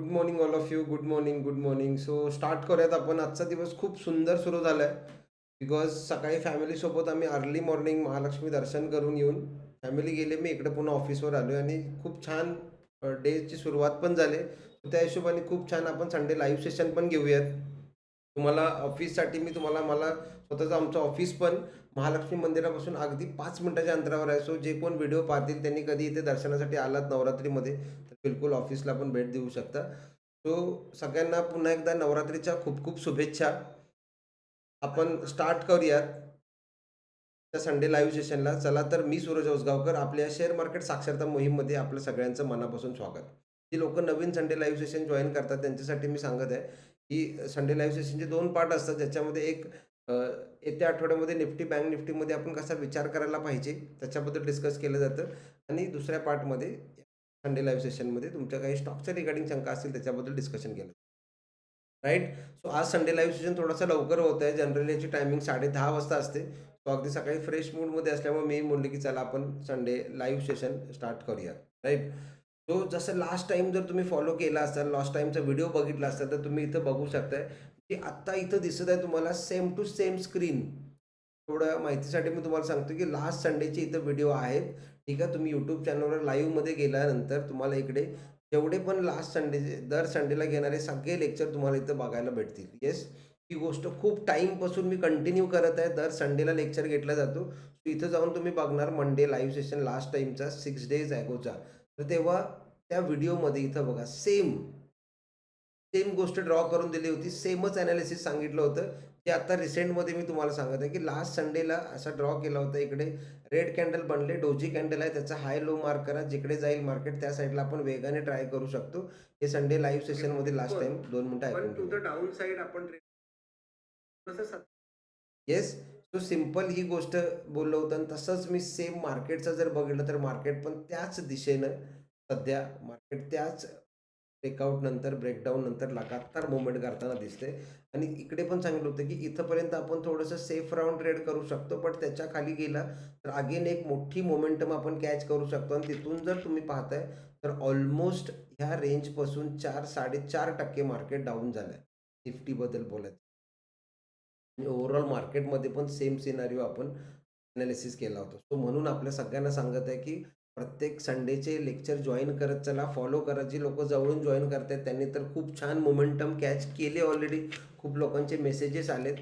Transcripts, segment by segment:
Good morning all of you good morning good morning so start करूयात आपण. आजचा दिवस खूप सुंदर सुरू झाला आहे बिकॉज सकाळी फॅमिलीसोबत आम्ही अर्ली मॉर्निंग महालक्ष्मी दर्शन करून येऊन फॅमिली गेले. मी इकडे पुन्हा ऑफिसवर आलो आणि खूप छान डेची सुरुवात पण झाली. त्या हिशोबाने खूप छान आपण संडे लाईव्ह सेशन पण घेऊयात. तुम्हाला ऑफिससाठी मी तुम्हाला मला स्वतःचं आमचं ऑफिस पण महालक्ष्मी मंदिरापासून अगदी पाच मिनिटाच्या अंतरावर आहे. सो जे कोण व्हिडिओ पाहतील त्यांनी कधी इथे दर्शनासाठी आलात नवरात्रीमध्ये तर बिलकुल ऑफिसला पण भेट देऊ शकता. सो सगळ्यांना पुन्हा एकदा नवरात्रीच्या खूप खूप शुभेच्छा. आपण स्टार्ट करूयात त्या संडे लाईव्ह सेशनला चला तर मी सूरज ओसगावकर आपल्या शेअर मार्केट साक्षरता मोहीममध्ये आपलं सगळ्यांचं मनापासून स्वागत. जे लोक नवीन संडे लाईव्ह सेशन जॉईन करतात त्यांच्यासाठी मी सांगत आहे की संडे लाईव्ह सेशनचे दोन पार्ट असतात ज्याच्यामध्ये एक येत्या आठवड्यामध्ये निफ्टी बँक निफ्टीमध्ये आपण कसा विचार करायला पाहिजे त्याच्याबद्दल डिस्कस केलं जातं. आणि दुसऱ्या पार्टमध्ये संडे लाईव्ह सेशनमध्ये तुमच्या काही स्टॉकच्या रिगार्डिंग शंका असतील त्याच्याबद्दल डिस्कशन केलं. राईट सो आज संडे लाईव्ह सेशन थोडासा लवकर होत आहे. जनरली याची टायमिंग साडे दहा वाजता असते. सो अगदी सकाळी फ्रेश मूडमध्ये असल्यामुळे मी म्हणले की चला आपण संडे लाईव्ह सेशन स्टार्ट करूया. राईट सो जसं लास्ट टाइम जर तुम्ही फॉलो केला असाल लास्ट टाइमचा व्हिडिओ बघितला असाल तर तुम्ही इथं बघू शकताय. की आत्ता इथं दिसत आहे तुम्हाला सेम टू सेम स्क्रीन थोडं माहितीसाठी मी तुम्हाला सांगतो की लास्ट संडेचे इथं व्हिडिओ आहेत. ठीक आहे तुम्ही यूट्यूब चॅनलवर लाईव्हमध्ये गेल्यानंतर तुम्हाला इकडे जेवढे पण लास्ट संडे दर संडेला घेणारे सगळे लेक्चर तुम्हाला इथं बघायला भेटतील. येस ही गोष्ट खूप टाईमपासून मी कंटिन्यू करत आहे. दर संडेला लेक्चर घेतला जातो. इथं जाऊन तुम्ही बघणार मंडे लाईव्ह सेशन लास्ट टाईमचा सिक्स डेज ॲगोचा तर तेव्हा त्या व्हिडिओमध्ये इथं बघा सेम सेम गोष्ट ड्रॉ करून दिली होती. सेमच ॲनालिसिस सांगितलं होतं. जे आता रिसेंटमध्ये मी तुम्हाला सांगत आहे की लास्ट संडेला असा ड्रॉ केला होता इकडे. रेड कॅन्डल बनले डोजी कॅन्डल आहे त्याचा हाय लो मार्क करा. जिकडे जाईल मार्केट त्या साईडला आपण वेगाने ट्राय करू शकतो. हे संडे लाईव्ह सेशनमध्ये लास्ट टाइम दोन मिनिटं ऐकून घेऊ डाऊन साइड आपण येस सो सिंपल ही गोष्ट बोललो होतं आणि तसंच मी सेम मार्केटचं जर बघितलं तर मार्केट पण त्याच दिशेनं सध्या मार्केट त्याच ब्रेकआउट नंतर ब्रेकडाऊन नंतर लगातार मुवमेंट करताना दिसते. आणि इकडे पण सांगितलं होतं की इथंपर्यंत आपण थोडंसं सेफ राऊंड ट्रेड करू शकतो बट त्याच्याखाली गेला तर अगेन एक मोठी मोमेंटम आपण कॅच करू शकतो. आणि तिथून जर तुम्ही पाहताय तर ऑलमोस्ट ह्या रेंजपासून चार साडेचार टक्के मार्केट डाऊन झालं आहे निफ्टीबद्दल बोलायचं. आणि ओव्हरऑल मार्केटमध्ये पण सेम सिनारिओ आपण अनालिसिस केला होता. सो म्हणून आपल्या सगळ्यांना सांगत आहे की प्रत्येक संडेचे लेक्चर जॉईन करत चला फॉलो करा. जी लोक जवळून जॉईन करतात त्यांनी तर खूप छान मोमेंटम कॅच केले ऑलरेडी खूप लोकांचे मेसेजेस आलेत.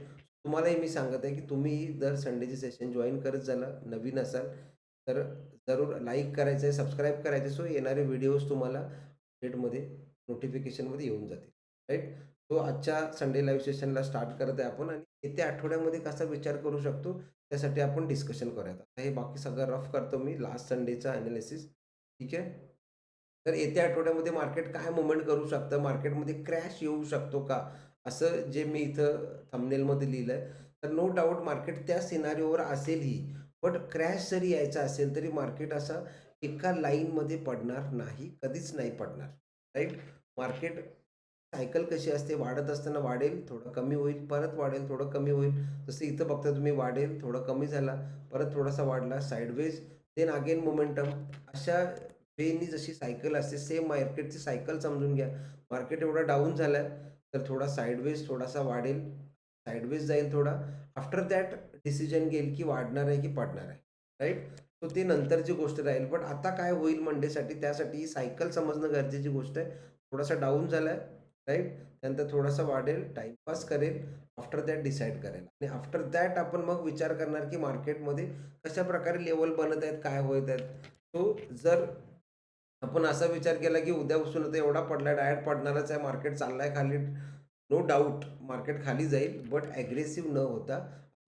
तुम्हालाही मी सांगत आहे की तुम्ही दर संडेचे सेशन जॉईन करत झाला नवीन असाल तर जरूर लाईक करायचं आहे सबस्क्राईब करायचं सो येणारे व्हिडिओज तुम्हाला अपडेटमध्ये नोटिफिकेशनमध्ये येऊन जातील. राईट तो आजच्या संडे लाईव्ह सेशनला स्टार्ट करत आहे आपण आणि येत्या आठवड्यामध्ये कसा विचार करू शकतो त्यासाठी आपण डिस्कशन करूयात. आता हे बाकी सगळं रफ करतो मी लास्ट संडेचा ॲनालिसिस ठीक आहे? तर येत्या आठवड्यामध्ये मार्केट काय मुवमेंट करू शकतं? मार्केटमध्ये क्रॅश येऊ शकतो का? असं जे मी इथं थमनेलमध्ये लिहिलं आहे तर नो डाऊट मार्केट त्या सिनारीवर असेलही. बट क्रॅश जरी यायचा असेल तरी मार्केट असा एका लाईनमध्ये पडणार नाही. कधीच नाही पडणार. राईट मार्केट सायकल कशी असते वाढत असताना वाढेल थोडं कमी होईल परत वाढेल थोडं कमी होईल. जसं इथं बघता तुम्ही वाढेल थोडं कमी झाला परत थोडासा वाढला साईडवेज देन अगेन मोमेंटम अशा वेनी जशी सायकल असते सेम मार्केटची सायकल समजून घ्या. मार्केट एवढा डाऊन झाला तर थोडा साईडवेज थोडासा वाढेल साईडवेज जाईल थोडा. आफ्टर दॅट डिसिजन घेईल की वाढणार आहे की पडणार आहे राईट सो ते नंतरची गोष्ट राहील. बट आता काय होईल मंडेसाठी त्यासाठी ही सायकल समजणं गरजेची गोष्ट आहे. थोडासा डाऊन झाला आहे राईट? त्यानंतर थोडासा वाढेल टाईमपास करेल आफ्टर दॅट डिसाईड करेल. आणि आफ्टर दॅट आपण मग विचार करणार की मार्केटमध्ये कशा प्रकारे लेवल बनत आहेत काय होत आहेत. सो जर आपण असा विचार केला की उद्यापासून आता एवढा पडला डायरेक्ट पडणारच आहे मार्केट चाललाय खाली नो डाऊट मार्केट खाली जाईल बट ॲग्रेसिव्ह न होता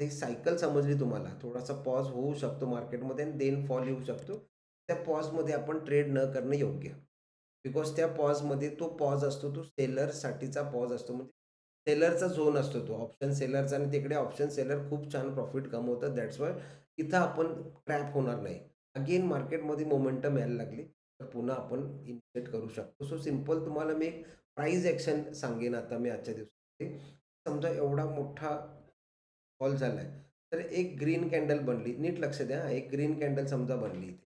ही सायकल समजली तुम्हाला. थोडासा पॉज होऊ शकतो मार्केटमध्ये आणि देन फॉल येऊ शकतो. त्या पॉजमध्ये आपण ट्रेड न करणं योग्य. बिकॉज त्या पॉजमध्ये तो पॉज असतो तो सेलरसाठीचा पॉज असतो. म्हणजे सेलरचा झोन असतो तो. ऑप्शन सेलरचा आणि तिकडे ऑप्शन सेलर खूप छान प्रॉफिट कमवतात. दॅट्स वाय इथं आपण ट्रॅप होणार नाही. अगेन मार्केटमध्ये मोमेंटम यायला लागली. तर पुन्हा आपण इन्व्हेस्ट करू शकतो. सो सिंपल तुम्हाला मी एक प्राईज ॲक्शन सांगेन आता मी आजच्या दिवसामध्ये. समजा एवढा मोठा फॉल झाला आहे तर एक ग्रीन कॅन्डल बनली. नीट लक्ष द्या. एक ग्रीन कॅन्डल समजा बनली इथे.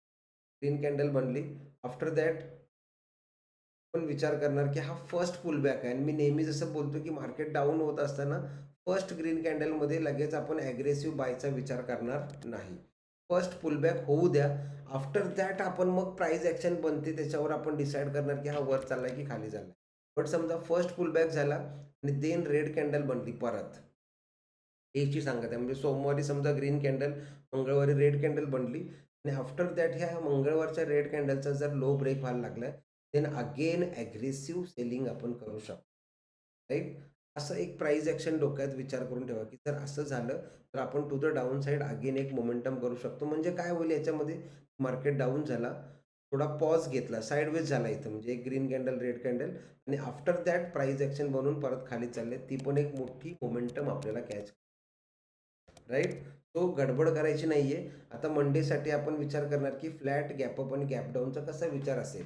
ग्रीन कॅन्डल बनली. आफ्टर दॅट आपण विचार करणार की हा फर्स्ट पुलबॅक आहे. आणि मी नेहमी जसं बोलतो की मार्केट डाऊन होत असताना फर्स्ट ग्रीन कॅन्डलमध्ये लगेच आपण ॲग्रेसिव्ह बायचा विचार करणार नाही. फर्स्ट पुलबॅक होऊ द्या. आफ्टर दॅट आपण मग प्राईज ॲक्शन बनते त्याच्यावर आपण डिसाईड करणार की हा वर चाललाय की खाली चाललाय. बट समजा फर्स्ट पुलबॅक झाला आणि देन रेड कॅन्डल बनली परत. याची सांगत आहे. म्हणजे सोमवारी समजा ग्रीन कॅन्डल मंगळवारी रेड कॅन्डल बनली. आणि आफ्टर दॅट ह्या मंगळवारच्या रेड कॅन्डलचा जर लो ब्रेक व्हायला लागलाय देन अगेन ॲग्रेसिव्ह सेलिंग आपण करू शकतो. राईट असं एक प्राईज ॲक्शन डोक्यात विचार करून ठेवा की जर असं झालं तर आपण to the down side again एक मोमेंटम करू शकतो. म्हणजे काय होईल याच्यामध्ये? मार्केट डाऊन झाला थोडा पॉज घेतला साईडवेज झाला इथं. म्हणजे एक ग्रीन कॅन्डल रेड कॅन्डल आणि आफ्टर दॅट प्राईज ॲक्शन बनवून परत खाली चालले ती पण एक मोठी मोमेंटम आपल्याला कॅच राईट तो गडबड करायची नाही आहे आता मंडेसाठी आपण विचार करणार की फ्लॅट गॅपअप आणि गॅप डाऊनचा कसा विचार असेल?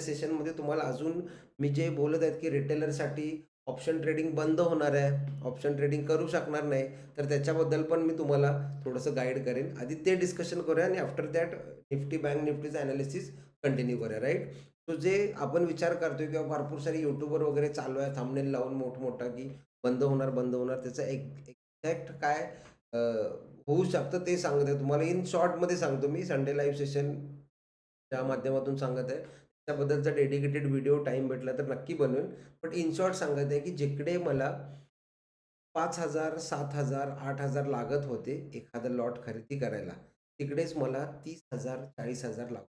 सेशनमध्ये तुम्हाला अजून मी जे बोलत आहेत की रिटेलरसाठी ऑप्शन ट्रेडिंग बंद होणार आहे ऑप्शन ट्रेडिंग करू शकणार नाही तर त्याच्याबद्दल पण मी तुम्हाला थोडंसं गाईड करेन. आधी ते डिस्कशन करूया आणि आफ्टर दॅट निफ्टी बँक निफ्टीचं ॲनालिसिस कंटिन्यू करूया राईट सो जे आपण विचार करतोय किंवा भरपूर सारी यूट्यूबवर वगैरे चालू आहे थांबनेल लावून मोठमोठा की बंद होणार बंद होणार त्याचं एक एक्झॅक्ट काय होऊ शकतं ते सांगत आहे. तुम्हाला इन शॉर्टमध्ये सांगतो मी. संडे लाईव्ह सेशनच्या माध्यमातून सांगत आहे. त्याबद्दलचा डेडिकेटेड व्हिडिओ टाईम भेटला तर नक्की बनवेल बट इन शॉर्ट सांगत आहे की जिकडे मला पाच हजार सात हजार आठ हजार लागत होते एखादं लॉट खरेदी करायला तिकडेच मला तीस हजार चाळीस हजार लागत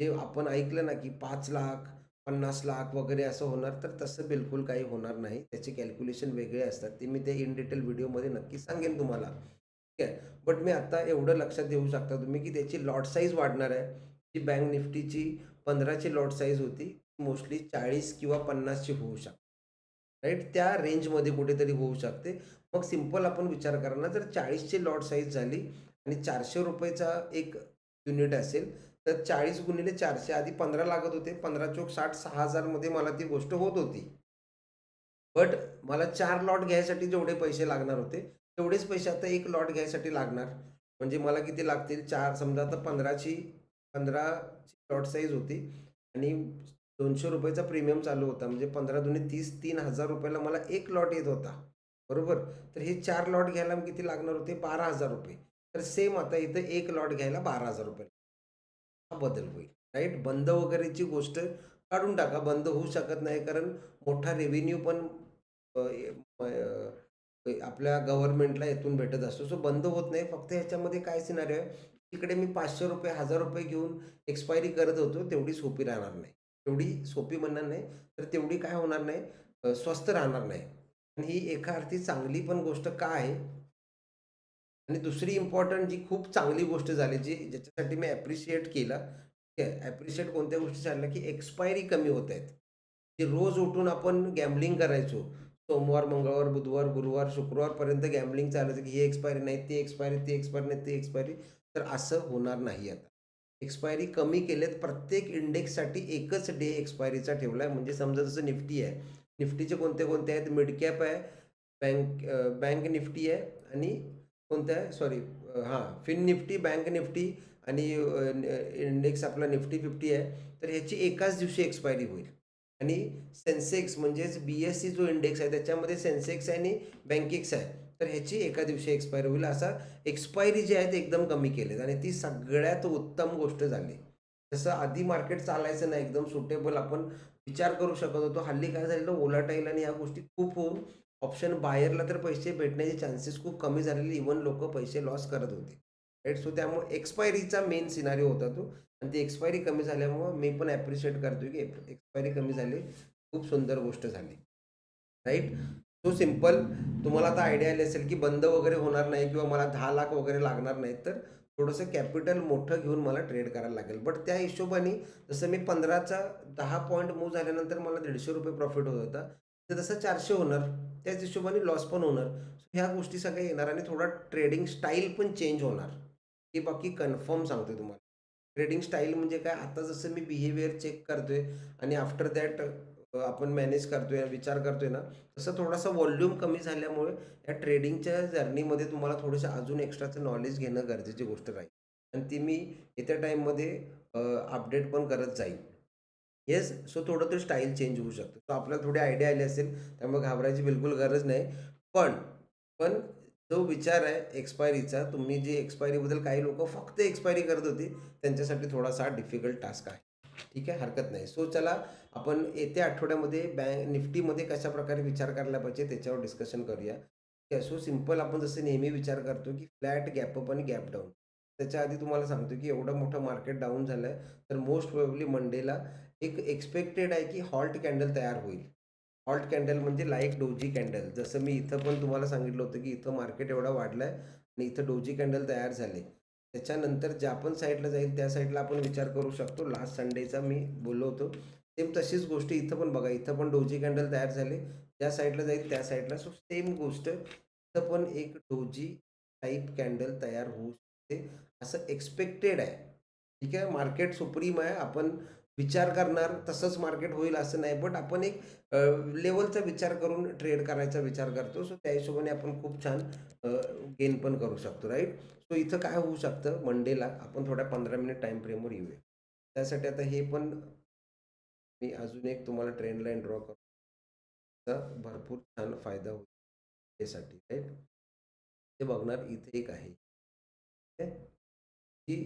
जे आपण ऐकलं ना की पाच लाख पन्नास लाख वगैरे असं होणार तर तसं बिलकुल काही होणार नाही. त्याचे कॅल्क्युलेशन वेगळे असतात. ते मी ते इन डिटेल व्हिडिओमध्ये नक्की सांगेन तुम्हाला. ठीक आहे? बट मी आता एवढं लक्षात देऊ शकता तुम्ही की त्याची लॉट साईज वाढणार आहे. बँक निफ्टीची पंधराची लॉट साईज होती. मोस्टली चाळीस किंवा पन्नासची होऊ शकते. राईट त्या रेंजमध्ये कुठेतरी होऊ शकते. मग सिंपल आपण विचार करा ना जर चाळीसची लॉट साईज झाली आणि चारशे रुपयेचा एक युनिट असेल तर चाळीस गुणिले चारशे आधी पंधरा लागत होते. पंधरा चोक साठ सहा हजारमध्ये मला ती गोष्ट होत होती. बट मला चार लॉट घ्यायसाठी जेवढे पैसे लागणार होते तेवढेच पैसे आता एक लॉट घ्यायसाठी लागणार. म्हणजे मला किती लागतील? चार समजा आता पंधराची पंधराची लॉट साईज होती आणि दोनशे रुपयाचा प्रीमियम चालू होता. म्हणजे पंधरा दोन्ही तीस तीन हजार रुपयाला मला एक लॉट येत होता. बरोबर? तर हे चार लॉट घ्यायला किती लागणार होते? बारा हजार रुपये. तर सेम आता इथं एक लॉट घ्यायला बारा हजार रुपये. हा बदल होईल. राईट? बंद वगैरेची गोष्ट काढून टाका. बंद होऊ शकत नाही कारण मोठा रेव्हेन्यू पण आपल्या गव्हर्नमेंटला येथून भेटत असतो. सो बंद होत नाही. फक्त ह्याच्यामध्ये काय सिनारी आहे? तिकडे मी पाचशे रुपये हजार रुपये घेऊन एक्सपायरी करत होतो तेवढी सोपी राहणार नाही. तेवढी सोपी म्हणणार नाही तर तेवढी काय होणार नाही? स्वस्त राहणार नाही. आणि ही एका अर्थी चांगली पण गोष्ट का आहे? आणि दुसरी इम्पॉर्टंट जी खूप चांगली गोष्ट झाली जी ज्याच्यासाठी मी ॲप्रिशिएट केलं ठीक आहे? ॲप्रिशिएट कोणत्या गोष्टी झाल्या? की एक्सपायरी कमी होत आहेत. जे रोज उठून आपण गॅमलिंग करायचो सोमवार मंगळवार बुधवार गुरुवार शुक्रवारपर्यंत गॅमलिंग चालायचं की ही एक्सपायरी नाही ती एक्सपायरी ती एक्सपायरी नाही ती एक्सपायरी तर असं होणार नाही आता. एक्सपायरी कमी केलेत प्रत्येक इंडेक्ससाठी एकच डे एक्सपायरीचा ठेवला आहे म्हणजे समजा जसं निफ्टी आहे. निफ्टीचे कोणते कोणते आहेत? मिड कॅप आहे बँक बँक निफ्टी आहे आणि कोणत्या आहे? सॉरी हां फिन निफ्टी बँक निफ्टी आणि इंडेक्स आपला निफ्टी फिफ्टी आहे. तर ह्याची एकाच दिवशी एक्सपायरी होईल. आणि सेन्सेक्स म्हणजेच बी एस सी जो इंडेक्स आहे त्याच्यामध्ये सेन्सेक्स आहे आणि बँकेक्स आहे. तर ह्याची एका दिवशी एक्सपायरी होईल. असा एक्सपायरी जी आहे ती एकदम कमी केलेत. आणि ती सगळ्यात उत्तम गोष्ट झाली. जसं आधी मार्केट चालायचं नाही एकदम सुटेबल आपण विचार करू शकत होतो. हल्ली काय झालेलं ओलाटाईल आणि या गोष्टी खूप होऊन ऑप्शन बाहेरला तर पैसे भेटण्याचे चान्सेस खूप कमी झालेले. इवन लोक पैसे लॉस करत होते. राईट सो त्यामुळे एक्सपायरीचा मेन सिनारी होता तो. आणि ती एक्सपायरी कमी झाल्यामुळं मी पण ॲप्रिशिएट करतो की एक्सपायरी कमी झाली. खूप सुंदर गोष्ट झाली. राईट सो सिंपल तुम्हाला आता आयडिया आली असेल की बंद वगैरे होणार नाही किंवा मला दहा लाख वगैरे लागणार नाहीत तर थोडंसं कॅपिटल मोठं घेऊन मला ट्रेड करायला लागेल. बट त्या हिशोबाने जसं मी पंधराचा दहा पॉईंट मूव झाल्यानंतर मला दीडशे रुपये प्रॉफिट होत होता. तर तसं चारशे होणार. त्याच हिशोबाने लॉस पण होणार. ह्या गोष्टी सगळ्या येणार आणि थोडा ट्रेडिंग स्टाईल पण चेंज होणार. हे बाकी कन्फर्म सांगतोय तुम्हाला. ट्रेडिंग स्टाईल म्हणजे काय? आता जसं मी बिहेवियर चेक करतोय आणि आफ्टर दॅट आपण मॅनेज करतोय विचार करतोय ना तसं थोडासा व्हॉल्यूम कमी झाल्यामुळे या ट्रेडिंगच्या जर्नीमध्ये तुम्हाला थोडंसं अजून एक्स्ट्राचं नॉलेज घेणं गरजेची गोष्ट राहील आणि ती मी येत्या टाईममध्ये अपडेट पण करत जाईल येस. सो थोडं तरी स्टाईल चेंज होऊ शकतं. सो आपल्याला थोडी आयडिया आली असेल, त्यामुळे घाबरायची बिलकुल गरज नाही. पण, पण जो विचार आहे एक्सपायरीचा, तुम्ही जे एक्सपायरीबद्दल काही लोक फक्त एक्सपायरी करत होती, त्यांच्यासाठी थोडासा डिफिकल्ट टास्क आहे. ठीक आहे, हरकत नाही. सो चला आपण येत्या आठवड्यामध्ये बँक निफ्टीमध्ये कशाप्रकारे विचार करायला पाहिजे त्याच्यावर डिस्कशन करूया. ठीक आहे. सो सिंपल आपण जसं नेहमी विचार करतो, की फ्लॅट, गॅपअप आणि गॅप डाऊन त्याच्या आधी तुम्हाला सांगतो, की एवढं मोठं मार्केट डाऊन झालं आहे तर मोस्ट प्रोबेबली मंडेला एक एक्सपेक्टेड आहे, की हॉल्ट कॅन्डल तयार होईल. हॉल्ट कॅन्डल म्हणजे लाईक डोजी कॅन्डल. जसं मी इथं पण तुम्हाला सांगितलं होतं, की इथं मार्केट एवढा आहे आणि इथं डोजी कॅन्डल तयार झाले. त्याच्यानंतर ज्या पण साईडला जाईल त्या साईडला आपण विचार करू शकतो. लास्ट संडेचा मी बोललो होतो. सेम तशीच गोष्ट इथं पण बघा, इथं पण डोजी कॅन्डल तयार झाले. ज्या साईडला जाईल त्या साईडला सो सेम गोष्ट इथं पण एक डोजी टाईप कॅन्डल तयार होऊ शकते, असं एक्सपेक्टेड आहे. ठीक आहे. मार्केट सुप्रीम आहे. आपण विचार करणार तसंच मार्केट होईल असं नाही. बट आपण एक लेवलचा विचार करून ट्रेड करायचा विचार करतो. सो त्या हिशोबाने आपण खूप छान गेन पण करू शकतो, राईट सो इथं काय होऊ शकतं मंडेला आपण थोड्या 15 मिनिट टाईम फ्रेमवर येऊया. त्यासाठी आता हे पण मी अजून एक तुम्हाला ट्रेंड लाईन ड्रॉ करतो. तर भरपूर छान फायदा होईल त्यासाठी, राईट ते बघणार इथे एक आहे. की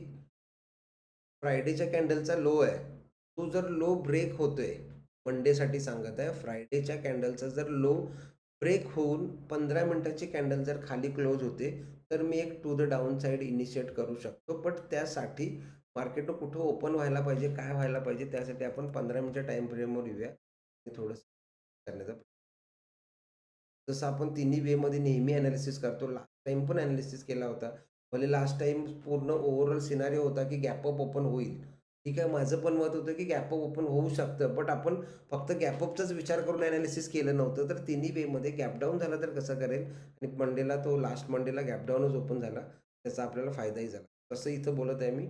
फ्रायडेच्या कॅन्डलचा लो आहे. तो जर लो ब्रेक होतोय, मंडेसाठी सांगत आहे. फ्रायडेच्या कॅन्डलचा जर लो ब्रेक होऊन पंधरा मिनटाची कॅन्डल जर खाली क्लोज होते, तर मी एक to the down side initiate करू शकतो. बट त्यासाठी मार्केट कुठं ओपन व्हायला पाहिजे, काय व्हायला पाहिजे, त्यासाठी आपण पंधरा मिनटच्या टाईम फ्रेमवर येऊया. थोडंसं करण्याचा जसं आपण तिन्ही वेमध्ये नेहमी ॲनालिसिस करतो. लास्ट टाईम पण ॲनालिसिस केला होता. भले लास्ट टाईम पूर्ण ओव्हरऑल सिनारी होता, की गॅपअप ओपन होईल. ठीक आहे. माझं पण मत होतं, की गॅपअप ओपन होऊ शकतं. बट आपण फक्त गॅपअपचाच विचार करून एनालिसिस केलं नव्हतं. तर तिन्ही वेमध्ये गॅपडाऊन झाला तर कसं करेल आणि मंडेला तो लास्ट मंडेला गॅपडाऊनच ओपन झाला. त्याचा आपल्याला फायदाही झाला. तसं इथं बोलत आहे मी.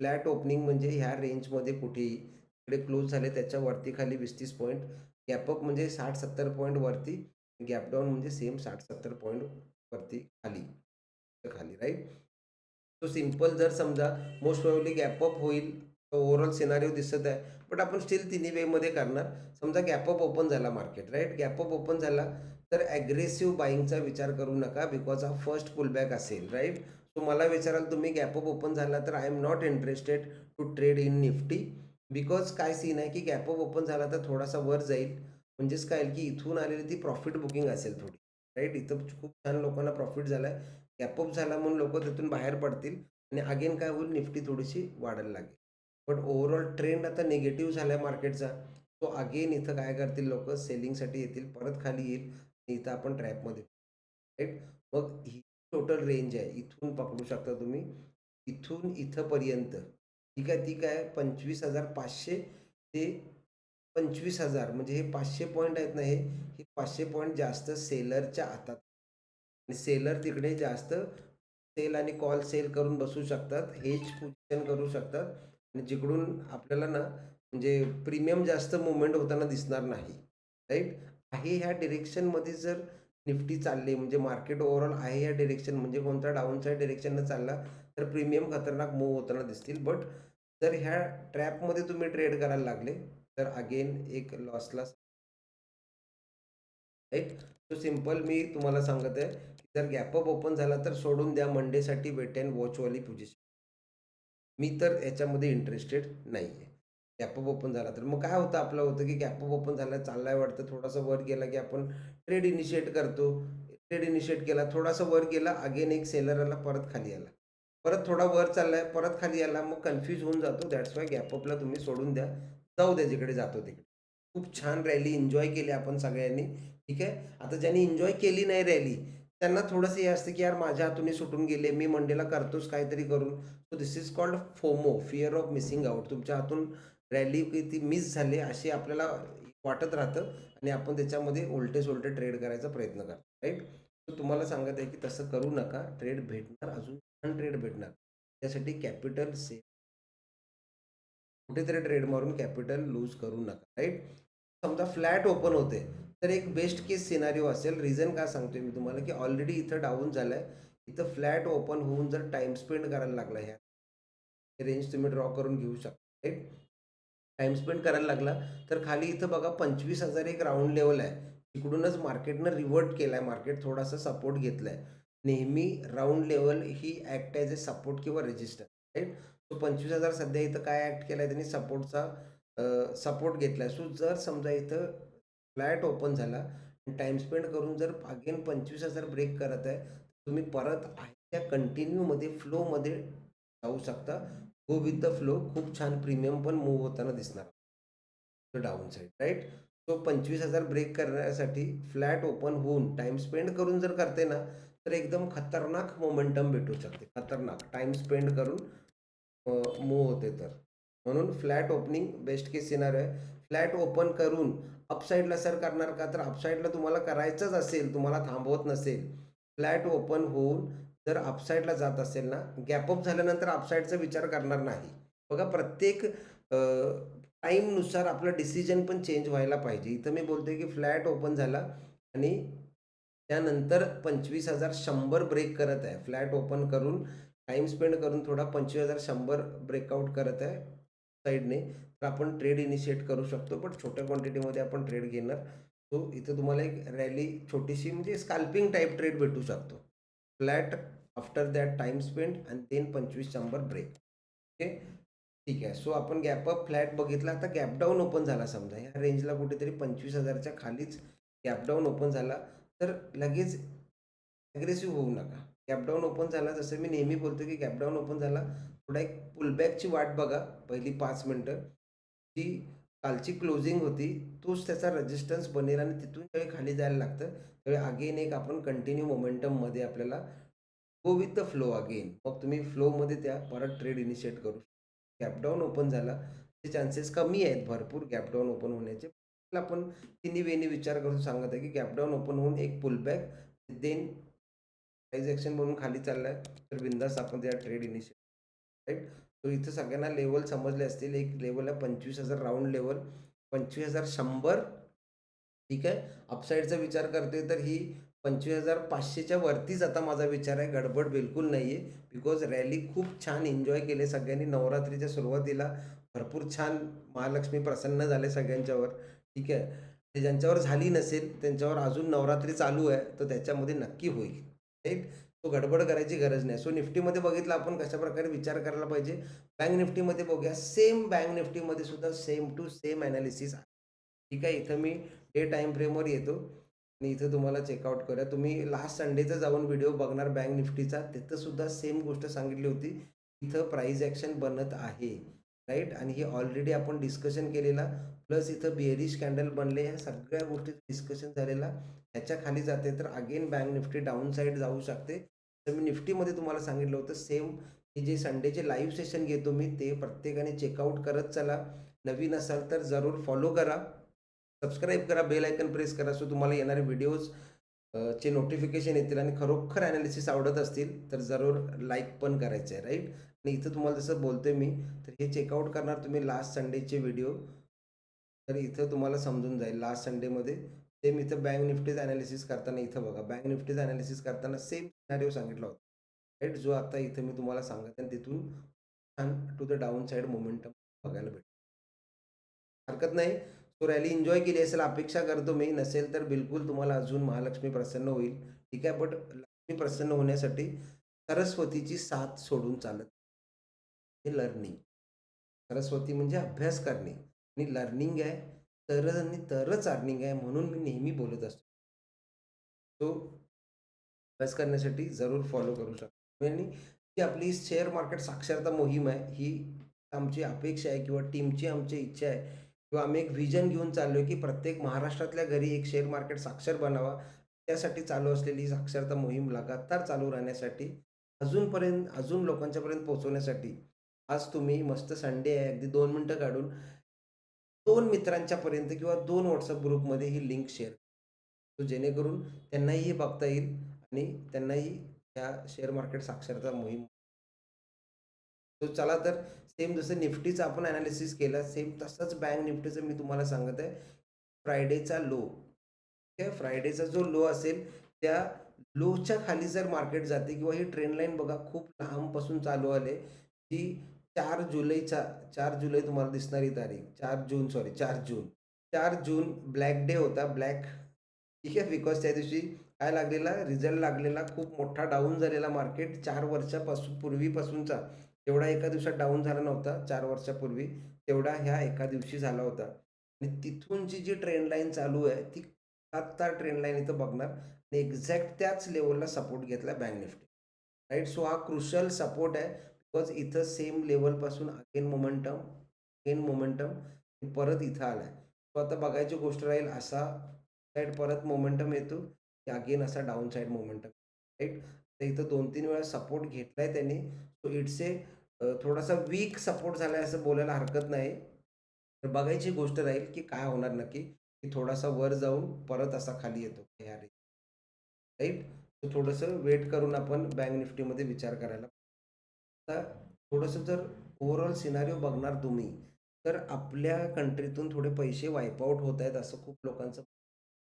फ्लॅट ओपनिंग म्हणजे ह्या रेंजमध्ये कुठेही इकडे क्लोज झाले त्याच्या वरती खाली वीस तीस पॉईंट गॅपअप म्हणजे 60-70 पॉइंट वरती. म्हणजे सेम साठ सत्तर पॉईंट म्हणजे वरती खाली. खाली राईट तो सिंपल जर समजा मोस्ट प्रॉब्ली गॅपअप होईल. ओव्हरऑल सिनारिओ दिसत आहे. बट आपण स्टील तिन्ही वेमध्ये करणार. समजा गॅपअप ओपन झाला market, right gap up open झाला तर ॲग्रेसिव्ह बाईंगचा विचार करू नका बिकॉज हा फर्स्ट पुलबॅक असेल, राईट सो मला विचाराल तुम्ही गॅपअप ओपन झाला तर I'm not interested to trade in Nifty because काय सीन आहे, की गॅपअप ओपन झाला तर थोडासा वर जाईल. म्हणजेच काय की इथून आलेली ती प्रॉफिट बुकिंग असेल थोडी, राईट इथं खूप छान लोकांना प्रॉफिट झाला आहे गॅपअप झाला म्हणून लोक तिथून बाहेर पडतील आणि अगेन काय होईल निफ्टी थोडीशी वाढायला लागेल. बट ओव्हरऑल ट्रेंड आता निगेटिव्ह झाला आहे मार्केटचा. तो अगेन इथं काय करतील लोक सेलिंगसाठी येतील. परत खाली येईल आणि इथं आपण ट्रॅपमध्ये राईट मग ही टोटल रेंज आहे. इथून पकडू शकता तुम्ही. इथून इथंपर्यंत ठीक आहे. ती काय 25,500 ते 25,000 म्हणजे हे पाचशे पॉईंट आहेत ना हे, हे 500 पॉइंट जास्त सेलरच्या हातात. आणि सेलर तिकडे जास्त सेल आणि कॉल सेल करून बसू शकतात. हेज पोझिशन करू शकतात आणि जिकडून आपल्याला ना म्हणजे प्रीमियम जास्त मुवमेंट होताना दिसणार नाही, राईट आहे ह्या डिरेक्शनमध्ये जर निफ्टी चालली म्हणजे मार्केट ओव्हरऑल आहे ह्या डिरेक्शन म्हणजे कोणता डाउन साइड चालला तर प्रीमियम खतरनाक मूव्ह होताना दिसतील. बट जर ह्या ट्रॅपमध्ये तुम्ही ट्रेड करायला लागले तर अगेन एक लॉसला राईट तो सिंपल मी तुम्हाला सांगत आहे, की जर गॅपअप ओपन झाला तर सोडून द्या मंडेसाठी वेट अँड वॉचवाली पोझिशन. मी तर ह्याच्यामध्ये इंटरेस्टेड नाही आहे अप ओपन झाला तर. मग काय होतं आपलं होतं, की गॅपअप ओपन झाला चाललाय वाटतं थोडासा वर गेला, की आपण ट्रेड इनिशिएट करतो. ट्रेड इनिशिएट केला, थोडासा वर गेला, अगेन एक सेलर आला, परत खाली आला. परत थोडा वर चाललाय, परत खाली आला. मग कन्फ्यूज होऊन जातो. दॅट्स वाय गॅपअपला तुम्ही सोडून द्या. जाऊ द्या जिकडे जातो तिकडे. खूप छान रॅली एन्जॉय केली आपण सगळ्यांनी. ठीक आहे. आता ज्यांनी एन्जॉय केली नाही रॅली, त्यांना थोडंसं हे असतं, की यार माझ्या हातून सुटून गेले. मी मंडेला करतोच काहीतरी करून. So this is called FOMO, fear of missing out. तुमच्या हातून रॅली किती मिस झाली अशी आपल्याला वाटत राहतं आणि आपण त्याच्यामध्ये उलटे-सुलटे ट्रेड करायचा प्रयत्न करतो, राईट सो तुम्हाला सांगत आहे, की तसं करू नका. ट्रेड भेटणार, अजून छान ट्रेड भेटणार. त्यासाठी कॅपिटल सेव्ह कुठेतरी ट्रेड मारून कॅपिटल लूज करू नका, राईट समजा फ्लॅट ओपन होते, तर एक बेस्ट केस सिनारिओ असेल. रिझन का सांगतोय मी तुम्हाला, की ऑलरेडी इथं डाऊन झालं आहे इथं फ्लॅट ओपन होऊन जर टाईम स्पेंड करायला लागला ह्या रेंज तुम्ही ड्रॉ करून घेऊ शकता, राईट टाईम स्पेंड करायला लागला तर खाली इथं बघा पंचवीस हजार एक राऊंड लेवल आहे. तिकडूनच मार्केटनं रिव्हर्ट केला आहे मार्केट थोडासा सपोर्ट घेतला आहे नेहमी राऊंड लेवल ही ॲक्ट ॲज ए सपोर्ट किंवा रेजिस्टर राईट सो पंचवीस हजार सध्या इथं काय ॲक्ट केला आहे त्यांनी सपोर्टचा सपोर्ट घेतला आहे सो जर समजा इथं फ्लॅट ओपन झाला. टाईम स्पेंड करून जर अगेन पंचवीस हजार ब्रेक करत आहे तुम्ही परत आहे त्या कंटिन्यूमध्ये फ्लोमध्ये जाऊ शकता. गो विथ द फ्लो खूप छान प्रीमियम पण मूव्ह होताना दिसणार. डाऊन साईड राईट सो पंचवीस हजार ब्रेक करण्यासाठी फ्लॅट ओपन होऊन टाईम स्पेंड करून जर करते ना तर एकदम खतरनाक मोमेंटम भेटू शकते. खतरनाक. टाईम स्पेंड करून मूव्ह होते तर. म्हणून flat opening best case scenario आहे. फ्लॅट ओपन करून अपसाईडला सर करणार का? तर अपसाईडला तुम्हाला करायचंच असेल तुम्हाला थांबवत नसेल. फ्लॅट ओपन होऊन जर अपसाईडला जात असेल ना गॅपअप झाल्यानंतर अपसाईडचा विचार करणार नाही. बघा प्रत्येक टाईमनुसार आपलं डिसिजन पण चेंज व्हायला पाहिजे. इथं मी बोलतोय की फ्लॅट ओपन झाला आणि त्यानंतर पंचवीस हजार शंभर ब्रेक करत आहे. फ्लॅट ओपन करून टाईम स्पेंड करून थोडा पंचवीस हजार शंभर ब्रेकआउट करत आहे. साईडने तर आपण ट्रेड इनिशिएट करू शकतो. पण छोट्या क्वांटिटीमध्ये आपण ट्रेड घेणार. सो इथं तुम्हाला एक रॅली छोटीशी म्हणजे स्काल्पिंग टाईप ट्रेड भेटू शकतो. Flat after that time spend and then पंचवीस शंभर ब्रेक. ओके? ठीक आहे. सो आपण गॅपअप फ्लॅट बघितला. आता गॅप डाऊन ओपन झाला समजा. ह्या रेंजला कुठेतरी पंचवीस हजारच्या खालीच गॅप डाऊन ओपन झाला. तर लगेच ॲग्रेसिव्ह होऊ नका. गॅपडाऊन ओपन झाला. जसं मी नेहमी बोलतो की गॅपडाऊन ओपन झाला थोडा एक पुलबॅकची वाट बघा पहिली पाच मिनटं. जी कालची क्लोजिंग होती तोच त्याचा रेजिस्टन्स बनेल आणि तिथून ज्यावेळी खाली जायला लागतं. त्यावेळी अगेन एक आपण कंटिन्यू मोमेंटममध्ये आपल्याला go with the flow again मग तुम्ही फ्लोमध्ये त्या परत ट्रेड इनिशिएट करू गॅपडाऊन ओपन झाला ते चान्सेस कमी आहेत भरपूर गॅपडाऊन ओपन होण्याचे आपण तिन्ही वेनी विचार करून सांगत आहे की गॅपडाऊन ओपन होऊन एक पुलबॅक देन प्राईज ॲक्शन म्हणून खाली चाललाय आहे तर बिंदास आपण त्या ट्रेड इनिशिएट राईट तर इथं सगळ्यांना लेवल समजले असतील. एक लेवल आहे पंचवीस हजार राऊंड लेवल पंचवीस हजार शंभर. ठीक आहे? अपसाईडचा विचार करतोय तर ही पंचवीस हजार पाचशेच्या वरतीच आता माझा विचार आहे. गडबड बिलकुल नाही आहे बिकॉज रॅली खूप छान एन्जॉय केले सगळ्यांनी. नवरात्रीच्या सुरुवातीला भरपूर छान महालक्ष्मी प्रसन्न झाले सगळ्यांच्यावर. ठीक आहे? ज्यांच्यावर झाली नसेल त्यांच्यावर अजून नवरात्री चालू आहे तर त्याच्यामध्ये नक्की होईल. राईट तो गडबड करायची गरज नाही. सो निफ्टीमध्ये बघितलं आपण कशा प्रकारे विचार करायला पाहिजे. बँक निफ्टीमध्ये बघूया. सेम बँक निफ्टीमध्ये सुद्धा सेम टू सेम ॲनालिसिस आहे. ठीक आहे? इथं मी डे टाईम फ्रेमवर येतो. आणि इथं तुम्हाला चेकआउट करूया. तुम्ही लास्ट संडेचा जाऊन व्हिडिओ बघणार बँक निफ्टीचा. तिथं सुद्धा सेम गोष्ट सांगितली होती. इथं प्राईज ॲक्शन बनत आहे. राईट? आणि हे ऑलरेडी आपण डिस्कशन केलेला प्लस इथं बेरिश कॅन्डल बनले ह्या सगळ्या गोष्टी डिस्कशन झालेला ह्याच्या खाली जाते तर again bank Nifty down side जाऊ शकते. तर मी निफ्टीमध्ये तुम्हाला सांगितलं होतं सेम हे जे संडेचे लाईव्ह सेशन घेतो मी ते प्रत्येकाने चेकआउट करत चला. नवीन असाल तर जरूर फॉलो करा. सबस्क्राईब करा बेल आयकन प्रेस करा सो तुम्हाला येणारे व्हिडिओज चे नोटिफिकेशन येतील आणि खरोखर ॲनालिसिस आवडत असतील तर जरूर लाईक पण करायचं आहे राईट आणि इथं तुम्हाला जसं बोलते मी तर हे चेकआउट करणार तुम्ही लास्ट संडेचे व्हिडिओ तर इथं तुम्हाला समजून जाईल लास्ट संडेमध्ये सेम इथं बँक निफ्टीज ॲनालिसिस करताना इथं बघा. बँक निफ्टीज ॲनालिसिस करताना सेम सिनारिओ सांगितला होता. राईट जो आता इथं मी तुम्हाला सांगत आहे तिथून to the down side momentum बघायला भेटेल. हरकत नाही. तो रॅली एन्जॉय केली असेल अपेक्षा करतो मी. नसेल तर बिलकुल तुम्हाला अजून महालक्ष्मी प्रसन्न होईल. ठीक आहे? बट लक्ष्मी प्रसन्न होण्यासाठी सरस्वतीची साथ सोडून चालत हे लर्निंग सरस्वती म्हणजे अभ्यास करणे. आणि लर्निंग आहे तर आणि तरच अर्निंग आहे म्हणून मी नेहमी बोलत असतो. तो अभ्यास करण्यासाठी जरूर फॉलो करू शकतो. आणि जी आपली शेअर मार्केट साक्षरता मोहीम आहे ही आमची अपेक्षा आहे किंवा टीमची आमची इच्छा आहे. किंवा आम्ही एक व्हिजन घेऊन चाललो आहे की प्रत्येक महाराष्ट्रातल्या घरी एक शेअर मार्केट साक्षर बनावा. त्यासाठी चालू असलेली साक्षरता मोहीम लगातार चालू राहण्यासाठी अजूनपर्यंत अजून लोकांच्यापर्यंत पोहोचवण्यासाठी आज तुम्ही मस्त संडे आहे अगदी दोन मिनटं काढून दोन मित्रांच्यापर्यंत किंवा दोन व्हॉट्सअप ग्रुपमध्ये ही लिंक शेअर जेणेकरून त्यांनाही हे बघता येईल आणि त्यांनाही या शेअर मार्केट साक्षरता मोहीम तो चला तर सेम जसं निफ्टीचं आपण ॲनालिसिस केलं सेम तसंच बँक निफ्टीचं मी तुम्हाला सांगत आहे. फ्रायडेचा लो ठीक आहे? फ्रायडेचा जो लो असेल त्या लोच्या खाली जर मार्केट जाते किंवा ही ट्रेंड लाईन बघा खूप लांबपासून चालू आले ती चार जुलैचा चार जुलै तुम्हाला दिसणारी तारीख चार जून सॉरी चार जून. चार जून ब्लॅक डे होता ब्लॅक ठीक आहे बिकॉज त्या दिवशी काय लागलेला रिझल्ट लागलेला खूप मोठा डाऊन झालेला मार्केट चार वर्षापासून पूर्वीपासूनचा. एवढा एका दिवसात डाऊन झाला नव्हता चार वर्षापूर्वी. तेवढा ह्या एका दिवशी झाला होता. आणि तिथूनची जी ट्रेन ट्रेंड लाईन चालू आहे ती आत्ता ट्रेंड लाईन इथं बघणार. आणि एक्झॅक्ट त्याच लेवलला सपोर्ट घेतला बँक निफ्टी राईट सो हा क्रुशल सपोर्ट आहे. बिकॉज इथं सेम लेवलपासून अगेन मोमेंटम अगेन मोमेंटम परत इथं आलाय. तो आता बघायची गोष्ट राहील असा साईड परत मोमेंटम येतो की अगेन असा डाऊन साईड मोमेंटम राईट तर इथं दोन तीन वेळा सपोर्ट घेतला आहे त्यांनी सो इट्स ए थोडासा वीक सपोर्ट झाला आहे असं बोलायला हरकत नाही. तर बघायची गोष्ट राहील की काय होणार नक्की की थोडासा वर जाऊन परत असा खाली येतो राईट थोडंसं वेट करून आपण बँक निफ्टीमध्ये विचार करायला आता थोडंसं जर ओव्हरऑल सिनारिओ बघणार तुम्ही तर आपल्या कंट्रीतून थोडे पैसे वाईपआउट होत आहेत असं खूप लोकांचं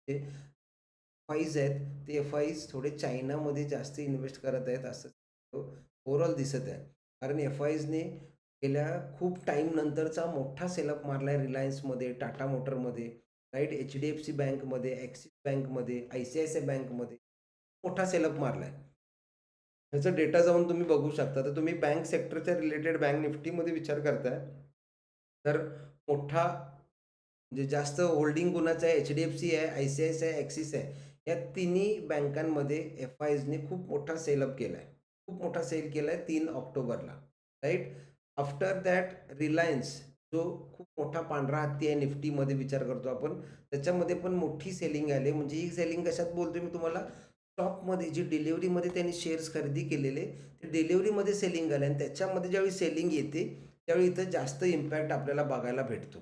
जे एफ आयज आहेत ते एफ आयज थोडे चायनामध्ये जास्त इन्व्हेस्ट करत आहेत असं ओव्हरऑल दिसत आहे. कारण एफ आयजने गेल्या खूप टाईम नंतरचा मोठा सेलअप मारला आहे रिलायन्समध्ये टाटा मोटरमध्ये right H D F C बँकमध्ये ॲक्सिस बँकमध्ये I C I C I बँकमध्ये मोठा सेलअप मारला आहे ह्याचा डेटा जाऊन तुम्ही बघू शकता. तर तुम्ही बँक सेक्टरच्या रिलेटेड बँक निफ्टीमध्ये विचार करताय. तर मोठा जे जास्त होल्डिंग कोणाचं आहे? एच डी एफ सी आहे आय सी आय सी आहे ॲक्सिस आहे. या तिन्ही बँकांमध्ये एफ आय एजने खूप मोठा सेलअप केला आहे खूप मोठा सेल केला आहे तीन ऑक्टोबरला. राईट आफ्टर दॅट रिलायन्स जो खूप मोठा पांढरा हत्ती आहे निफ्टीमध्ये विचार करतो आपण त्याच्यामध्ये पण मोठी सेलिंग आली म्हणजे ही सेलिंग कशात बोलतो मी तुम्हाला? स्टॉकमध्ये जी डिलिव्हरीमध्ये त्यांनी शेअर्स खरेदी केलेले ते डिलिव्हरीमध्ये सेलिंग आले आणि त्याच्यामध्ये ज्यावेळी सेलिंग येते त्यावेळी इथं जास्त इम्पॅक्ट आपल्याला बघायला भेटतो.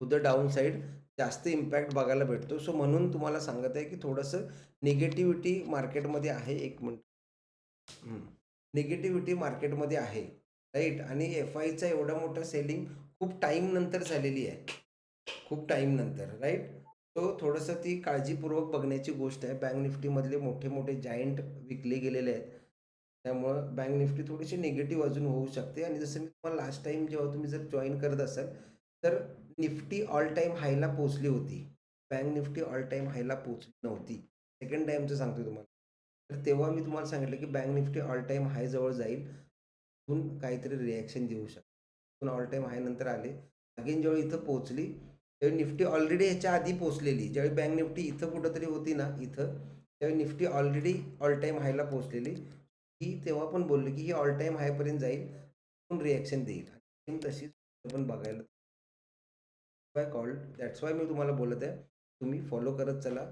टू द डाऊन साईड जास्त इम्पॅक्ट बघायला भेटतो. सो म्हणून तुम्हाला सांगत आहे की थोडंसं निगेटिव्हिटी मार्केटमध्ये आहे. एक मिनिट. निगेटिव्हिटी मार्केटमध्ये आहे. राईट आणि एफ आयचा एवढा मोठा सेलिंग खूप टाईम नंतर झालेली आहे. खूप टाईम नंतर. राईट तो थोडंसं ती काळजीपूर्वक बघण्याची गोष्ट आहे. बँक निफ्टीमधले मोठे मोठे जायंट विकले गेलेले आहेत. त्यामुळं बँक निफ्टी थोडीशी निगेटिव्ह अजून होऊ शकते. आणि जसं मी तुम्हाला लास्ट टाईम जेव्हा तुम्ही जर जॉईन करत असाल तर निफ्टी ऑल टाईम हायला पोचली होती. बँक निफ्टी ऑल टाईम हायला पोचली नव्हती. सेकंड टाईमचं सांगतो तुम्हाला. तर तेव्हा मी तुम्हाला सांगितलं की bank Nifty all time high जवळ जाईल. काहीतरी रिॲक्शन देऊ शकतो. ऑल टाईम हाय नंतर आले. अगेन जेव्हा इथं पोचली त्यावेळी निफ्टी ऑलरेडी ह्याच्या आधी पोचलेली ज्यावेळी बँक निफ्टी इथं कुठंतरी होती ना इथं त्यावेळी निफ्टी ऑलरेडी ऑल टाईम हायला पोचलेली ही तेव्हा पण बोलली की ही ऑल टाईम हायपर्यंत जाईल पण रिॲक्शन देईल. सेम तशीच पण बघायला बाय कॉल्ड दॅट्स वाय मी तुम्हाला बोलत आहे. तुम्ही फॉलो करत चला.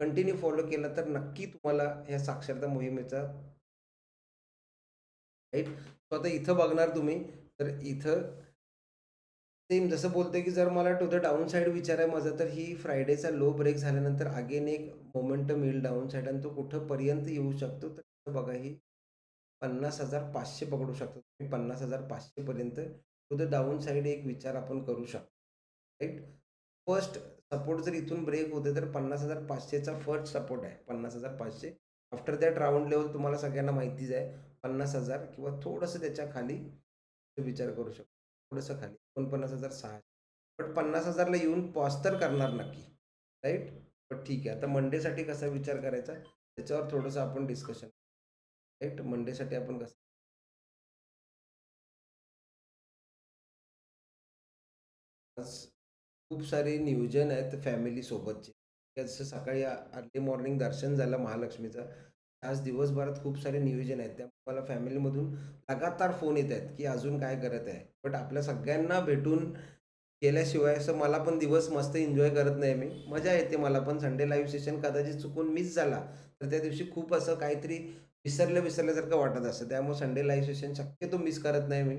कंटिन्यू फॉलो केला तर नक्की तुम्हाला ह्या साक्षरता मोहिमेचा राईट सो आता इथं बघणार तुम्ही. तर इथं सेम जसं बोलते की जर मला टू द डाऊन साईड विचार आहे माझा तर ही फ्रायडेचा लो ब्रेक झाल्यानंतर अगेन एक मोमेंटम येईल डाऊन साईड आणि तो कुठंपर्यंत येऊ शकतो तर बघा ही पन्नास हजार पाचशे पकडू शकतो. तुम्ही पन्नास हजार पाचशेपर्यंत टू द डाऊन साईड एक विचार आपण करू शकतो. राईट फर्स्ट सपोर्ट जर इथून ब्रेक होते तर पन्नास हजार पाचशेचा फर्स्ट सपोर्ट आहे. पन्नास हजार पाचशे. आफ्टर दॅट राऊंड लेवल तुम्हाला सगळ्यांना माहितीच आहे. पन्नास हजार किंवा थोडंसं त्याच्याखाली विचार करू शकतो. थोडंसं खाली एकोणपन्नास हजार सहाशे बट पन्नास हजारला येऊन पॉस तर करणार नक्की राईट बट ठीक आहे. आता मंडेसाठी कसा विचार करायचा? त्याच्यावर थोडंसं आपण डिस्कशन राईट मंडेसाठी आपण कसं खूप सारे नियोजन आहेत फॅमिली सोबतचे. जसं सकाळी अर्ली मॉर्निंग दर्शन झालं महालक्ष्मीचं. आज दिवसभरात खूप सारे नियोजन आहेत. त्यामुळे मला फॅमिलीमधून लगातार फोन येत आहेत की अजून काय करत आहे. बट आपल्या सगळ्यांना भेटून केल्याशिवाय असं मला पण दिवस मस्त एन्जॉय करत नाही मी. मजा येते मला पण. संडे लाईव्ह सेशन कदाचित चुकून मिस झाला तर त्या दिवशी खूप असं काहीतरी विसरल्या विसरल्यासारखं वाटत असतं. त्यामुळे संडे लाईव्ह सेशन शक्यतो मिस करत नाही मी.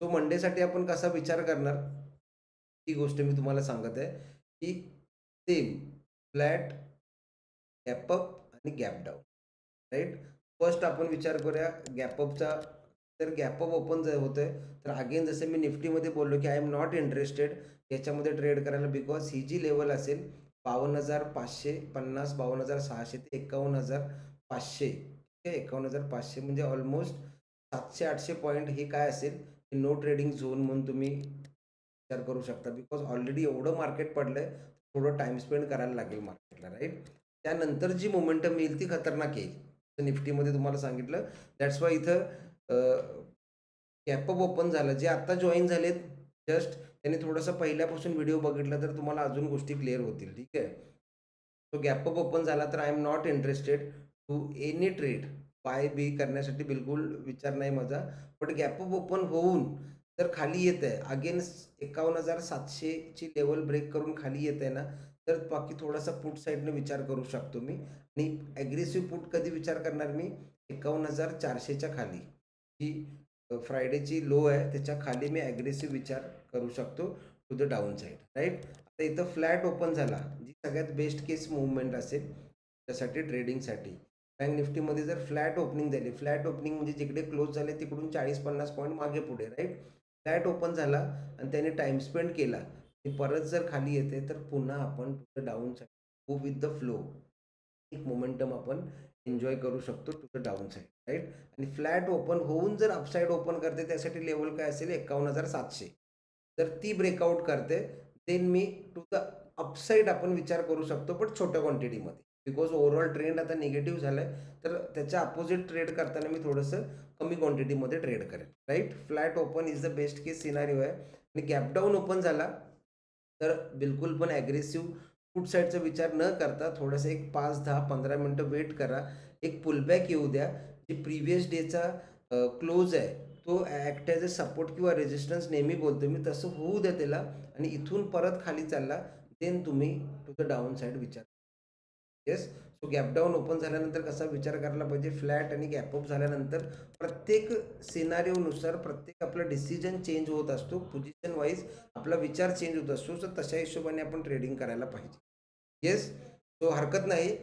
तो मंडेसाठी आपण कसा विचार करणार? ही गोष्ट मी तुम्हाला सांगत आहे की सेम फ्लॅट गॅपअप आणि गॅप डाऊन राईट? फर्स्ट आपण विचार करूया गॅपअपचा तर गॅपअप ओपन जर होतोय तर अगेन जसं मी निफ्टीमध्ये बोललो की आय एम नॉट इंटरेस्टेड याच्यामध्ये ट्रेड करायला बिकॉज ही जी लेवल असेल बावन्न हजार पाचशे पन्नास बावन्न हजार सहाशे ते एकावन्न हजार पाचशे. ठीक आहे एकावन्न हजार पाचशे म्हणजे ऑलमोस्ट सातशे आठशे पॉईंट हे काय असेल नो ट्रेडिंग झोन म्हणून तुम्ही विचार करू शकता. बिकॉज ऑलरेडी एवढं मार्केट पडलं आहे थोडं टाइम स्पेंड करायला लागेल मार्केटला राईट त्यानंतर जी मोमेंटम येईल ती खतरनाक येईल. निफ्टीमध्ये तुम्हाला सांगितलं. दॅट्स वाय इथं कॅपअप ओपन झालं. जे आत्ता जॉईन झालेत जस्ट त्यांनी थोडंसं पहिल्यापासून व्हिडिओ बघितला तर तुम्हाला अजून गोष्टी क्लिअर होतील. ठीक आहे? तो गॅपअप ओपन झाला तर I am not interested to any trade buy बी करण्यासाठी बिलकुल विचार नाही माझा. बट गॅपअप ओपन होऊन जर खाली येत आहे अगेन एकावन्न हजार सातशेची लेवल ब्रेक करून खाली येत आहे ना तर बाकी थोडासा पुट साईडनं विचार करू शकतो मी. आणि ॲग्रेसिव्ह पुट कधी विचार करणार मी? एकावन्न हजार चारशेच्या खाली. जी फ्रायडेची लो आहे त्याच्याखाली मी ॲग्रेसिव्ह विचार करू शकतो to the down side right आता इथं फ्लॅट ओपन झाला. जी सगळ्यात बेस्ट केस मुवमेंट असेल त्यासाठी ट्रेडिंगसाठी बँक निफ्टीमध्ये जर फ्लॅट ओपनिंग झाली फ्लॅट ओपनिंग म्हणजे जिकडे क्लोज झाले तिकडून चाळीस पन्नास पॉईंट मागे पुढे राईट फ्लॅट ओपन झाला आणि त्याने टाइम स्पेंड केला. परत जर खाली येते तर पुन्हा आपण to the down side go with the flow एक मोमेंटम आपण एन्जॉय करू शकतो to the down side right आणि फ्लॅट ओपन होऊन जर अपसाईड ओपन करते त्यासाठी लेवल काय असेल? एकावन्न हजार सातशे. जर ती ब्रेकआउट करते देन मी टू द अपसाईड आपण विचार करू शकतो पण छोट्या क्वांटिटीमध्ये बिकॉज ओव्हरऑल ट्रेंड आता निगेटिव्ह झालाय आहे तर त्याच्या अपोजिट ट्रेड करताना मी थोडंसं कमी क्वांटिटीमध्ये ट्रेड करेन right flat open is the best case scenario आहे. आणि गॅपडाऊन ओपन झाला तर बिलकुल पण ॲग्रेसिव्ह फूड साईडचा विचार न करता थोडंसं एक पाच दहा पंधरा मिनटं वेट करा. एक पुलबॅक येऊ द्या. जे प्रिव्हियस डेचा क्लोज आहे तो ॲक्ट ॲज अ सपोर्ट किंवा रेजिस्टन्स नेहमी बोलतो मी तसं होऊ द्या त्याला आणि इथून परत खाली चालला देन तुम्ही टू द डाऊन साईड विचार yes so gap down open झाल्यानंतर कसा विचार करायला पाहिजे? फ्लॅट आणि गॅपअप झाल्यानंतर प्रत्येक सिनारीनुसार प्रत्येक आपला डिसिजन चेंज होत असतो. पोझिशन वाईज आपला विचार चेंज होत असतो. सो तशा हिशोबाने आपण ट्रेडिंग करायला पाहिजे. येस सो हरकत नाही.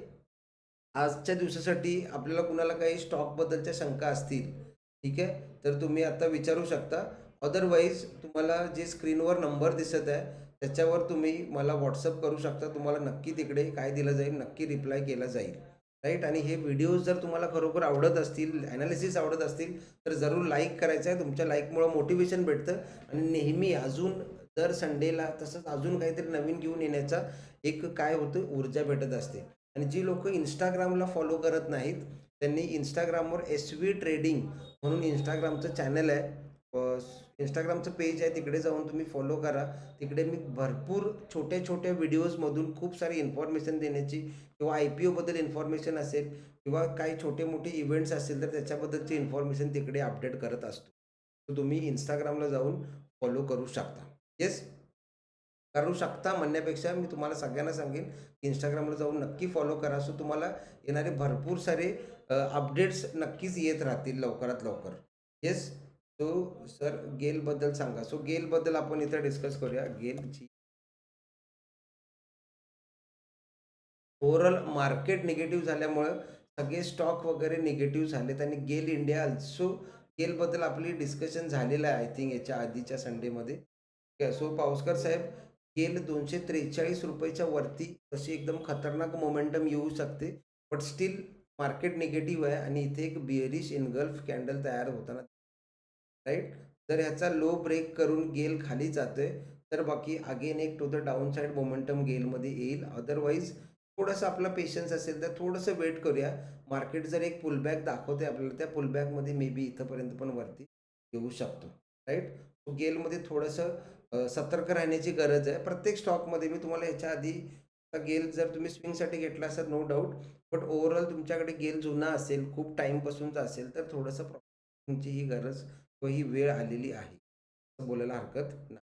आजच्या दिवसासाठी आपल्याला कुणाला काही स्टॉकबद्दलच्या शंका असतील ठीक आहे? तर तुम्ही आता विचारू शकता. अदरवाईज तुम्हाला जे स्क्रीनवर नंबर दिसत आहे त्याच्यावर तुम्ही मला व्हॉट्सअप करू शकता. तुम्हाला नक्की तिकडे काय दिलं जाईल नक्की रिप्लाय केला जाईल. राईट आणि हे व्हिडिओज जर तुम्हाला खरोखर आवडत असतील ॲनालिसिस आवडत असतील तर जरूर लाईक करायचं आहे. तुमच्या लाईकमुळं मोटिवेशन भेटतं. आणि नेहमी अजून दर संडेला तसंच अजून काहीतरी नवीन घेऊन येण्याचा एक काय होतं ऊर्जा भेटत असते. आणि जी लोक इंस्टाग्रामला फॉलो करत नाहीत त्यांनी इंस्टाग्रामवर एस व्ही ट्रेडिंग म्हणून इंस्टाग्रामचं चॅनल आहे. इंस्टाग्रामचं पेज आहे तिकडे जाऊन तुम्ही फॉलो करा. तिकडे मी भरपूर छोट्या छोट्या व्हिडिओजमधून खूप सारी इन्फॉर्मेशन देण्याची किंवा आय पी ओबद्दल इन्फॉर्मेशन असेल किंवा काही छोटे मोठे इव्हेंट्स असतील तर त्याच्याबद्दलची इन्फॉर्मेशन तिकडे अपडेट करत असतो. तर तुम्ही इंस्टाग्रामला जाऊन फॉलो करू शकता. येस करू शकता म्हणण्यापेक्षा मी तुम्हाला सगळ्यांना सांगेन की इंस्टाग्रामला जाऊन नक्की फॉलो करा. सो तुम्हाला येणारे भरपूर सारे अपडेट्स नक्कीच येत राहतील लवकरात लवकर. येस सो सर गेलबद्दल सांगा. सो गेलबद्दल आपण इथं डिस्कस करूया. गेलची ओव्हरऑल मार्केट निगेटिव्ह झाल्यामुळं सगळे स्टॉक वगैरे निगेटिव्ह झालेत आणि गेल इंडिया सो गेलबद्दल आपली डिस्कशन झालेलं आहे आय थिंक याच्या आधीच्या संडेमध्ये सो पावसकर साहेब गेल दोनशे त्रेचाळीस रुपयेच्या वरती तशी एकदम खतरनाक मोमेंटम येऊ शकते बट स्टील मार्केट निगेटिव्ह आहे आणि इथे एक बिअरिश इनगल्फ कॅन्डल तयार होताना राईट? जर ह्याचा लो ब्रेक करून गेल खाली जातोय. तर बाकी अगेन एक to the down side momentum गेलमध्ये येईल. अदरवाईज थोडंसं आपला पेशन्स असेल तर थोडंसं वेट करूया. मार्केट जर एक पुलबॅक दाखवते आपल्याला त्या पुलबॅकमध्ये मे बी इथंपर्यंत पण वरती येऊ शकतो. राईट? गेलमध्ये थोडंसं सतर्क राहण्याची गरज आहे. प्रत्येक स्टॉकमध्ये मी तुम्हाला याच्या आधी गेल जर तुम्ही स्विंगसाठी घेतला असाल नो डाऊट बट ओव्हरऑल तुमच्याकडे गेल जुना असेल खूप टाईमपासूनचा असेल तर थोडंसं तुमची ही गरज ही वेळ आलेली आहे. असं बोलायला हरकत नाही.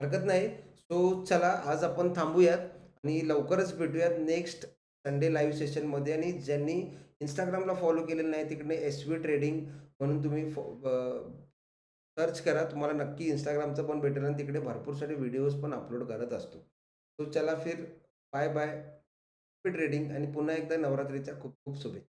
हरकत नाही. सो चला आज आपण थांबूयात आणि लवकरच भेटूयात नेक्स्ट संडे लाईव्ह सेशनमध्ये आणि ज्यांनी इंस्टाग्रामला फॉलो केलेलं नाही तिकडे एस व्ही ट्रेडिंग म्हणून तुम्ही सर्च करा. तुम्हाला नक्की इंस्टाग्रामचं पण भेटेल आणि तिकडे भरपूर सारे व्हिडिओज पण अपलोड करत असतो. सो चला फिर. बाय बाय ट्रेडिंग आणि पुन्हा एकदा नवरात्रीच्या खूप खूप शुभेच्छा.